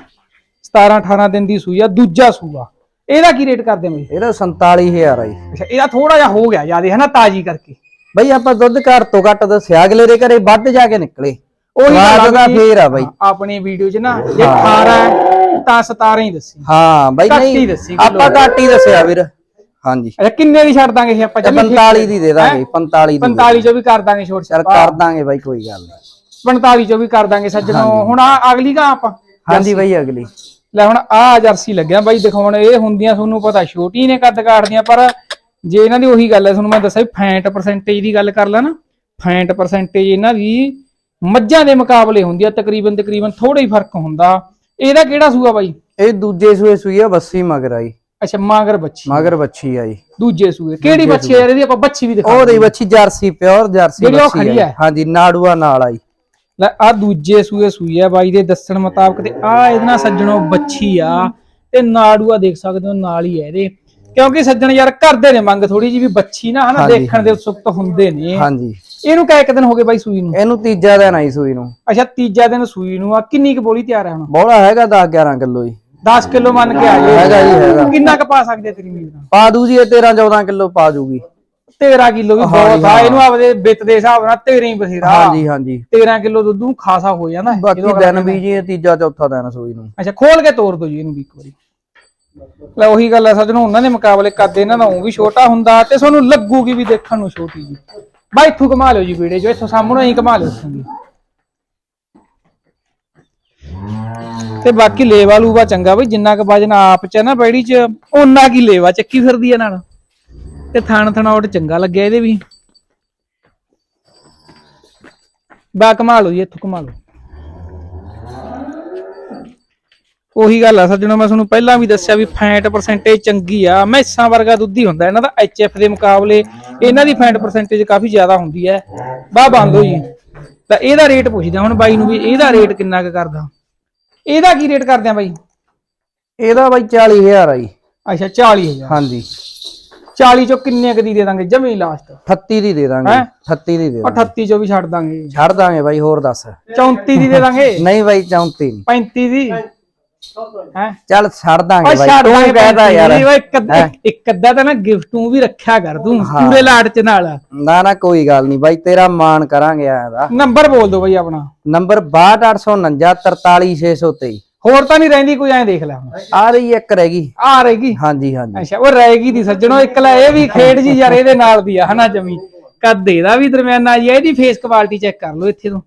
17 18 ਦਿਨ ਦੀ ਸੂਈ ਆ ਦੂਜਾ ਸੂਆ। ਇਹਦਾ ਕੀ ਰੇਟ ਕਰਦੇ ਬਈ? ਇਹਦਾ 47000 ਆ ਜੀ। ਅੱਛਾ ਇਹਦਾ ਥੋੜਾ ਜਿਹਾ ਹੋ ਗਿਆ ਜਿਆਦੇ ਹਨਾ ਤਾਜੀ ਕਰਕੇ। ਬਈ ਆਪਾਂ ਦੁੱਧ ਘੱਟ ਤੋਂ ਘੱਟ ਦੱਸਿਆ ਅਗਲੇ ਦੇ ਘਰੇ ਵੱਧ ਜਾ ਕੇ ਨਿਕਲੇ। ਉਹੀ ਗੱਲ ਦਾ ਫੇਰ ਆ ਬਾਈ। ਆਪਣੀ ਵੀਡੀਓ 'ਚ ਨਾ ਜੇ 18 ਹੈ ਤਾਂ 17 ਹੀ ਦੱਸੀ। ਹਾਂ ਬਾਈ ਨਹੀਂ ਆਪਾਂ ਘੱਟ ਹੀ ਦੱਸਿਆ ਵੀਰ। ਹਾਂਜੀ। ਅੱਛਾ ਕਿੰਨੇ ਦੀ ਛੱਡ ਦਾਂਗੇ ਇਹ ਆਪਾਂ? ਤੇ ਜਮੀ 45 ਦੀ ਦੇ ਦਾਂਗੇ 45 ਦੀ 45 ਚੋਂ ਵੀ ਕਰ ਦਾਂਗੇ ਛੋਟ ਚਲ ਕਰ ਦਾਂਗੇ ਬਾਈ ਕੋਈ ਗੱਲ ਨਹੀਂ। 45 ਚੋਂ ਵੀ ਕਰ ਦਾਂਗੇ ਸੱਜਣੋ। ਹੁਣ ਆ ਅਗਲੀ ਗਾ ਆਪਾਂ। ਹਾਂਜੀ ਬਾਈ ਅਗਲੀ। ਲੈ ਹੁਣ ਆ ਜਰਸੀ ਲੱਗਿਆ ਬਾਈ ਦਿਖਾਉਣ ਇਹ ਹੁੰਦੀਆਂ ਤੁਹਾਨੂੰ ਪਤਾ ਛੋਟੀ ਨੇ ਕੱਦ ਕਾਟਦੀਆਂ ਪਰ ਜੇ ਇਹਨਾਂ ਦੀ ਉਹੀ ਗੱਲ ਹੈ ਤੁਹਾਨੂੰ ਮੈਂ ਦੱਸਿਆ ਫੈਂਟ ਪਰਸੈਂਟੇਜ ਦੀ ਗੱਲ ਕਰ ਲਾ ਨਾ ਫੈਂਟ ਪਰਸੈਂਟੇਜ ਇਹਨਾਂ ਦੀ ਮੱਝਾਂ ਦੇ ਮੁਕਾਬਲੇ ਹੁੰਦੀ ਆ ਤਕਰੀਬਨ ਤਕਰੀਬਨ ਥੋੜਾ ਹੀ ਫ਼ਰਕ ਹੁੰਦਾ। ਇਹਦਾ ਕਿਹੜਾ ਸੂਆ ਬਾਈ? ਇਹ ਦੂਜੇ ਸੂਏ ਸੂਈ ਆ ਬੱਸੀ ਮਗਰ ਆਈ। ਅੱਛਾ ਮਾਗਰ ਬੱਚੀ ਮਗਰ ਬੱਚੀ ਆਈ। ਦੂਜੇ ਸੂਏ। ਕਿਹੜੀ ਬੱਚੀ ਆ ਇਹਦੀ? ਆਪਾਂ ਬੱਚੀ ਵੀ ਦਿਖਾ ਉਹ ਦੀ ਬੱਚੀ ਜਰਸੀ ਪਿਓਰ ਜਰਸੀ ਬੱਚੀ। ਹੈ। ਹਾਂਜੀ ਨਾੜੂਆ ਨਾਲ ਆਈ। ਲੈ ਆ ਦੂਜੇ ਸੂਏ ਸੂਈ ਆ ਬਾਈ ਦੇ ਦੱਸਣ ਮੁਤਾਬਕ ਤੇ ਆ ਇਹਦੇ ਨਾਲ ਸੱਜਣੋ ਬੱਚੀ ਆ। ਤੇ ਨਾੜੂਆ ਦੇਖ ਸਕਦੇ ਹੋ ਨਾਲ ਹੀ ਹੈ ਇਹਦੇ। ਕਿਉਂਕਿ ਸੱਜਣ ਯਾਰ ਕਰਦੇ ਨੇ ਮੰਗ ਥੋੜੀ ਜੀ ਵੀ ਬੱਚੀ ਨਾ ਹਨਾ ਦੇਖਣ ਦੇ ਉਤਸੁਕਤ ਹੁੰਦੇ ਨੇ। ਹਾਂਜੀ। ਇਹਨੂੰ ਕਿਹ ਇੱਕ ਦਿਨ ਹੋ ਗਏ ਬਾਈ ਸੂਈ ਨੂੰ? ਇਹਨੂੰ ਤੀਜਾ ਦਿਨ ਆਈ ਸੂਈ ਨੂੰ। ਅੱਛਾ ਤੀਜਾ ਦਿਨ ਸੂਈ ਨੂੰ ਆ। ਕਿੰਨੀ ਕੁ ਬੋਲੀ ਤਿਆਰ ਹੈ ਹੁਣ? ਬੋਲਾ ਹੈਗਾ 10 11 ਕਿਲੋ ਹੀ 10 ਕਿਲੋ ਮੰਨ ਕੇ ਆ ਜੇ। ਹੈਗਾ ਜੀ ਹੈਗਾ। ਕਿੰਨਾ ਕੁ ਪਾ ਸਕਦੇ ਤੇਰੀ ਨਾਲ? ਪਾ ਦੂ ਜੀ ਇਹ 13 14 ਕਿਲੋ ਪਾ ਜੂਗੀ 13 ਕਿਲੋ ਵੀ ਬਹੁਤ ਆ ਇਹਨੂੰ ਆਪਦੇ ਬਿੱਤ ਦੇ ਹਿਸਾਬ ਨਾਲ 13 ਹੀ ਬਥੇਰਾ। ਹਾਂਜੀ ਹਾਂਜੀ। 13 ਕਿਲੋ ਦੁੱਧ ਨੂੰ ਖਾਸਾ ਹੋ ਜਾਂਦਾ ਹੈ ਬਾਕੀ ਦਿਨ ਵੀ ਜੀ ਤੀਜਾ ਚੌਥਾ ਦਿਨ ਸੂਈ ਨੂੰ। ਅੱਛਾ ਖੋਲ ਕੇ ਤੋੜ ਦੋ ਜੀ ਇਹਨੂੰ ਵੀ ਇੱਕ ਵਾਰੀ। ਲੈ ਉਹੀ ਗੱਲ ਹੈ ਸੱਜਣੋ ਉਹਨਾਂ ਦੇ ਮੁਕਾਬਲੇ ਕੱਦ ਇਹਨਾਂ ਦਾ ਉਹ ਵੀ ਛੋਟਾ ਹੁੰਦਾ ਤੇ ਤੁਹਾਨੂੰ ਲੱਗੂਗੀ ਵੀ ਦੇਖਣ ਨੂੰ ਛੋਟੀ ਜੀ। ਬਾਈ ਇੱਥੋਂ ਘੁਮਾ ਲਿਓ ਜੀ ਵੀਡੀਓ ਜੋ ਇੱਥੋਂ ਸਾਹਮਣੇ ਹੀ ਘੁਮਾ ਲਿਓ ਦੀ। ਤੇ ਬਾਕੀ ਲੇਵਾ ਲੂਵਾ ਚੰਗਾ ਬਈ ਜਿੰਨਾ ਕੁ ਵਜਨ ਆਪ ਚ ਹੈ ਨਾ ਬੈੜੀ ਚ ਉਹਨਾਂ ਕੀ ਲੇਵਾ ਚੱਕੀ ਫਿਰਦੀ ਹੈ ਨਾਲ। ਤੇ ਥਣ ਥਣਾਉਟ ਚੰਗਾ ਲੱਗਿਆ ਇਹਦੇ ਵੀ। ਬਾ ਘੁਮਾ ਲਓ ਜੀ ਇੱਥੋਂ ਲਓ ਉਹੀ ਗੱਲ ਆ ਸੱਜਣੋ ਮੈਂ ਤੁਹਾਨੂੰ ਪਹਿਲਾਂ ਵੀ ਦੱਸਿਆ ਵੀ ਫੈਟ ਪਰਸੈਂਟੇਜ ਚੰਗੀ ਆ। ਮੈਸਾਂ ਵਰਗਾ ਦੁੱਧ ਹੀ ਹੁੰਦਾ ਇਹਨਾਂ ਦਾ ਐਚਐਫ ਦੇ ਮੁਕਾਬਲੇ ਇਹਨਾਂ ਦੀ ਫੈਟ ਪਰਸੈਂਟੇਜ ਕਾਫੀ ਜ਼ਿਆਦਾ ਹੁੰਦੀ ਹੈ। ਬਾ ਬੰਦ ਹੋ ਜੀ ਤਾਂ ਇਹਦਾ ਰੇਟ ਪੁੱਛਦਾ ਹੁਣ ਬਾਈ ਨੂੰ ਵੀ ਇਹਦਾ ਰੇਟ ਕਿੰਨਾ ਕੁ ਕਰਦਾ? ਇਹਦਾ ਕੀ ਰੇਟ ਕਰਦੇ ਆ ਬਾਈ? ਇਹਦਾ ਬਾਈ 40000 ਆਈ ਅੱਛਾ 40000 ਹਾਂਜੀ। 40 ਚੋਂ ਕਿੰਨੇ ਕੁ ਦੀ ਦੇ ਦਾਂਗੇ? ਜਮੀ ਲਾਸਟ 38 ਦੀ ਦੇ ਦਾਂਗੇ। ਹੈਂ? 38 ਦੀ ਦੇ ਦਾਂਗੇ। 38 ਚੋਂ ਵੀ ਛੱਡ ਦਾਂਗੇ। ਛੱਡ ਦਾਂਗੇ ਬਾਈ ਹੋਰ ਦੱਸ। 34 ਦੀ ਦੇ ਦਾਂਗੇ? ਨਹੀਂ ਬਾਈ 34 ਨਹੀਂ। 35 ਦੀ? ਹੈ? ਚੱਲ ਛੱਡ ਦਾਂਗੇ ਬਾਈ। ਛੱਡ ਤੂੰ ਦਾਂਗੇ ਕਹਿਦਾ ਯਾਰ। ਦੀ, ਇੱਕ ਅੱਧਾ- ਇੱਕ ਅੱਧਾ ਤਾਂ ਨਾ ਗਿਫਟ ਤੂੰ ਵੀ ਰੱਖਿਆ ਕਰ ਤੂੰ ਪੂਰੇ ਲਾੜ ਚ ਨਾਲ। ਨਾ ਨਾ ਕੋਈ ਗੱਲ ਨਹੀਂ ਬਾਈ ਤੇਰਾ ਮਾਣ ਕਰਾਂਗੇ ਆ ਦਾ। ਨੰਬਰ ਬੋਲ ਦਿਓ ਬਈ ਆਪਣਾ। ਨੰਬਰ 62849 43623 ਹੋਰ ਤਾਂ ਨਹੀਂ ਰਹਿੰਦੀ ਕੋਈ ਐਂ ਦੇਖ ਲੈ ਹੁਣ। ਆ ਰਹੀ ਇੱਕ ਰਹਿ ਗਈ। ਆ ਰਹੇਗੀ? ਹਾਂਜੀ ਹਾਂਜੀ। ਅੱਛਾ ਉਹ ਰਹੇਗੀ ਦੀ ਸੱਜਣੋ ਇੱਕ ਲੈ ਇਹ ਵੀ ਖੇਡ ਜੀ ਯਾਰ ਇਹਦੇ ਨਾਲ ਦੀ ਆ ਹਨਾ ਜਮੀ। ਕੱਦ ਇਹਦਾ ਵੀ ਦਰਮਿਆਨਾ ਜੀ ਆ, ਇਹਦੀ ਫੇਸ ਕੁਆਲਿਟੀ ਚੈੱਕ ਕਰ ਲਓ ਇੱਥੇ ਤੋਂ।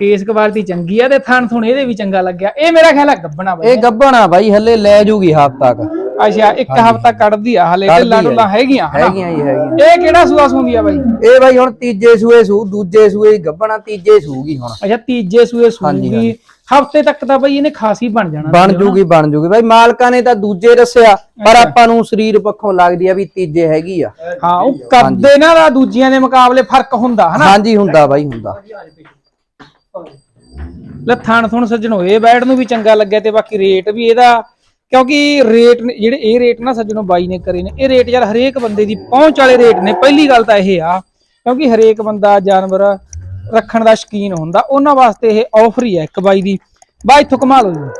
ਫੇਸ ਕੁਆਲਿਟੀ ਚੰਗੀ ਆ ਤੇ ਥਣ ਥੁਣ ਇਹਦੇ ਵੀ ਚੰਗਾ ਲੱਗਿਆ। ਇਹ ਮੇਰਾ ਖਿਆਲ ਹੈ ਗੱਬਣਾ ਬਈ। ਇਹ ਗੱਬਣਾ ਬਾਈ ਹੱਲੇ ਲੈ ਜੂਗੀ ਹਫ ਤੱਕ। ਅੱਛਾ ਇੱਕ ਹਫਤਾ ਕੱਢਦੀ ਆ ਹਲੇ ਕੱਢਦੀ ਢਿੱਲਾਂ ਆ। ਢੁੱਲਾਂ ਹੈਗੀਆਂ ਹਨਾ? ਹੈਗੀਆਂ ਹੀ ਹੈਗੀਆਂ। ਇਹ ਕਿਹੜਾ ਸੂਆ ਸੂੰਦੀ ਆ ਬਾਈ? ਇਹ ਬਾਈ ਹੁਣ ਤੀਜੇ ਸੂਏ ਸੂ ਦੂਜੇ ਸੂਏ ਗੱਬਣਾ ਤੀਜੇ ਸੂਗੀ ਹੁਣ। ਅੱਛਾ ਤੀਜੇ ਸੂਏ ਹਾਂਜੀ, ਸੂਗੀ। ਹਫ਼ਤੇ ਤੱਕ ਤਾਂ ਬਈ ਇਹਨੇ ਖਾਸੀ ਬਣ ਜਾਣਾ ਬਣ ਜੂਗੀ ਬਣ ਜੂਗੀ। ਬਾਈ ਮਾਲਕਾਂ ਨੇ ਤਾਂ ਦੂਜੇ ਦੱਸਿਆ ਪਰ ਆਪਾਂ ਨੂੰ ਸਰੀਰ ਪੱਖੋਂ ਲੱਗਦੀ ਆ ਵੀ ਤੀਜੇ ਹੈਗੀ ਆ। ਹਾਂ ਉਹ ਕਰਦੇ ਇਹਨਾਂ ਦਾ ਦੂਜਿਆਂ ਦੇ ਮੁਕਾਬਲੇ ਫ਼ਰਕ ਹੁੰਦਾ ਹਨਾ? ਹਾਂਜੀ ਹੁੰਦਾ ਬਾਈ ਹੁੰਦਾ। ਲੈ ਥਣ ਸੱਜਣੋ ਇਹ ਬੈਡ ਨੂੰ ਵੀ ਚੰਗਾ ਲੱਗਿਆ ਤੇ ਬਾਕੀ ਰੇਟ ਵੀ ਇਹਦਾ ਕਿਉਂਕਿ ਰੇਟ ਨੇ- ਜਿਹੜੇ ਇਹ ਰੇਟ ਨਾ ਸੱਜਣੋ ਬਾਈ ਨੇ ਕਰੇ ਨੇ ਇਹ ਰੇਟ ਯਾਰ ਹਰੇਕ ਬੰਦੇ ਦੀ ਪਹੁੰਚ ਵਾਲੇ ਰੇਟ ਨੇ। ਪਹਿਲੀ ਗੱਲ ਤਾਂ ਇਹ ਆ ਕਿਉਂਕਿ ਹਰੇਕ ਬੰਦਾ ਜਾਨਵਰ ਰੱਖਣ ਦਾ ਸ਼ਕੀਨ ਹੁੰਦਾ। ਉਹਨਾਂ ਵਾਸਤੇ ਇਹ ਆਫਰ ਹੀ ਹੈ ਇੱਕ ਬਾਈ ਦੀ। ਬਾਈ ਇੱਥੋਂ ਕਮਾ ਲਓ ਜੀ।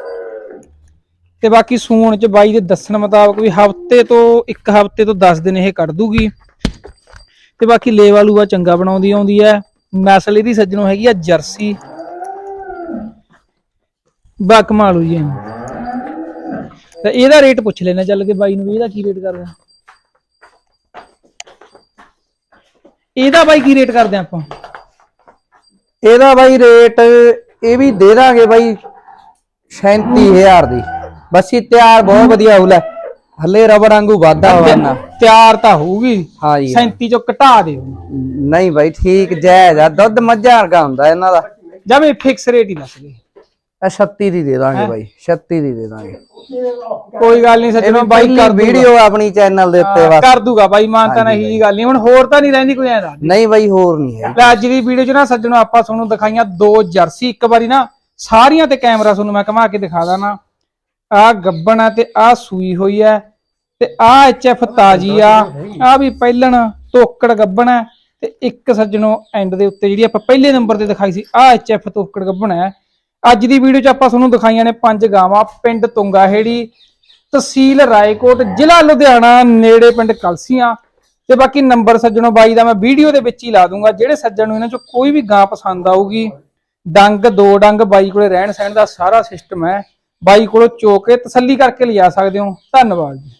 ਤੇ ਬਾਕੀ ਸੂਣ ਚ ਬਾਈ ਦੇ ਦੱਸਣ ਮੁਤਾਬਕ ਵੀ ਹਫ਼ਤੇ ਤੋਂ, ਇੱਕ ਹਫ਼ਤੇ ਤੋਂ 10 ਦਿਨ ਇਹ ਕੱਢ ਦੂਗੀ। ਤੇ ਬਾਕੀ ਲੇਵਾ ਲੂਆ ਚੰਗਾ ਬਣਾਉਂਦੀ ਆਉਂਦੀ ਹੈ। ਨਸਲ ਇਹਦੀ ਸੱਜਣੋ ਹੈਗੀ ਆ ਜਰਸੀ। ਬਾ ਕਮਾ ਲਓ ਜੀ ਇਹਨੂੰ। ਤਾਂ ਇਹਦਾ ਰੇਟ ਪੁੱਛ ਲੈਣਾ ਚੱਲ ਕੇ ਬਾਈ ਨੂੰ ਵੀ ਇਹਦਾ ਕੀ ਰੇਟ ਕਰਦਾ ਇਹਦਾ ਬਾਈ ਕੀ ਰੇਟ ਕਰਦੇ ਆਪਾਂ? ਇਹਦਾ ਬਾਈ ਰੇਟ ਇਹ ਵੀ ਦੇ ਦਾਂਗੇ ਬਾਈ 37000 ਦੀ। ਬੱਸੀ ਤਿਆਰ ਬਹੁਤ ਵਧੀਆ ਹੁਲਾ ਹੱਲੇ ਰਬੜ ਵਾਂਗੂ ਵਾਧਾ ਹੋਣਾ ਤਿਆਰ ਤਾਂ ਹੋਊਗੀ। ਹਾਂ ਜੀ 37 ਚੋਂ ਘਟਾ ਦਿਓ। ਨਹੀਂ ਬਾਈ ਠੀਕ ਜਾਇਜ਼ ਆ। ਦੁੱਧ ਮੱਝਾਂ ਵਰਗਾ ਹੁੰਦਾ ਇਹਨਾਂ ਦਾ। ਜਮੇ ਫਿਕਸ ਰੇਟ ਹੀ ਦੱਸ ਦੇ। ਇਹ 36 ਦੀ ਦੇ ਦਾਂਗੇ ਬਾਈ 36 ਦੀ ਦੇ ਦਾਂਗੇ। ਕੋਈ ਗੱਲ ਨਹੀਂ ਸੱਜਣੋ ਬਾਈ ਕਰ ਵੀਡੀਓ ਆਪਣੀ ਚੈਨਲ ਦੇ ਉੱਤੇ ਬਸ। ਕਰ ਦੂਗਾ ਬਾਈ ਮਾਨਤਾ ਨਹੀਂ ਹੀ ਗੱਲ ਨਹੀਂ। ਹੁਣ ਹੋਰ ਤਾਂ ਨਹੀਂ ਰਹਿੰਦੀ ਕੋਈ ਐਂ ਨਹੀਂ ਬਾਈ ਹੋਰ ਨਹੀਂ ਹੈ। ਲੈ ਅੱਜ ਦੀ ਵੀਡੀਓ 'ਚ ਨਾ ਸੱਜਣੋ ਆਪਾਂ ਤੁਹਾਨੂੰ ਦਿਖਾਈਆਂ ਦੋ ਜਰਸੀ। ਇੱਕ ਵਾਰੀ ਨਾ ਸਾਰੀਆਂ ਤੇ ਕੈਮਰਾ ਤੁਹਾਨੂੰ ਮੈਂ ਘੁਮਾ ਕੇ ਦਿਖਾ ਦਾਂ ਆ ਗੱਬਣ ਆ ਤੇ ਆ ਸੂਈ ਹੋਈ ਹੈ ਤੇ ਆ ਐਚਐਫ ਤਾਜੀ ਆ। ਆ ਵੀ ਪਹਿਲਣ ਤੋਕੜ ਗੱਬਣ ਹੈ ਤੇ ਇੱਕ ਸੱਜਣੋ ਐਂਡ ਦੇ ਉੱਤੇ ਜਿਹੜੀ ਆਪਾਂ ਪਹਿਲੇ ਨੰਬਰ ਤੇ ਦਿਖਾਈ ਸੀ ਆ ਐਚਐਫ ਤੋਕੜ ਗੱਬਣ ਹੈ ਅੱਜ ਦੀ ਵੀਡੀਓ 'ਚ ਆਪਾਂ ਤੁਹਾਨੂੰ ਦਿਖਾਈਆਂ ਨੇ ਪੰਜ ਗਾਵਾਂ, ਪਿੰਡ ਤੁੰਗਾਹੇੜੀ, ਤਹਿਸੀਲ ਰਾਏਕੋਟ, ਜ਼ਿਲ੍ਹਾ ਲੁਧਿਆਣਾ, ਨੇੜੇ ਪਿੰਡ ਕਲਸੀਆਂ। ਤੇ ਬਾਕੀ ਨੰਬਰ ਸੱਜਣੋ ਬਾਈ ਦਾ ਮੈਂ ਵੀਡੀਓ ਦੇ ਵਿੱਚ ਹੀ ਲਾ ਦੂੰਗਾ, ਜਿਹੜੇ ਸੱਜਣ ਨੂੰ ਇਹਨਾਂ ਚੋਂ ਕੋਈ ਵੀ ਗਾਂ ਪਸੰਦ ਆਊਗੀ। ਡੰਗ, ਦੋ ਡੰਗ, ਬਾਈ ਕੋਲੇ ਰਹਿਣ ਸਹਿਣ ਦਾ ਸਾਰਾ ਸਿਸਟਮ ਹੈ। ਬਾਈ ਕੋਲੋਂ ਚੋ ਕੇ ਤਸੱਲੀ ਕਰਕੇ ਲਿਜਾ ਸਕਦੇ ਹੋ। ਧੰਨਵਾਦ ਜੀ।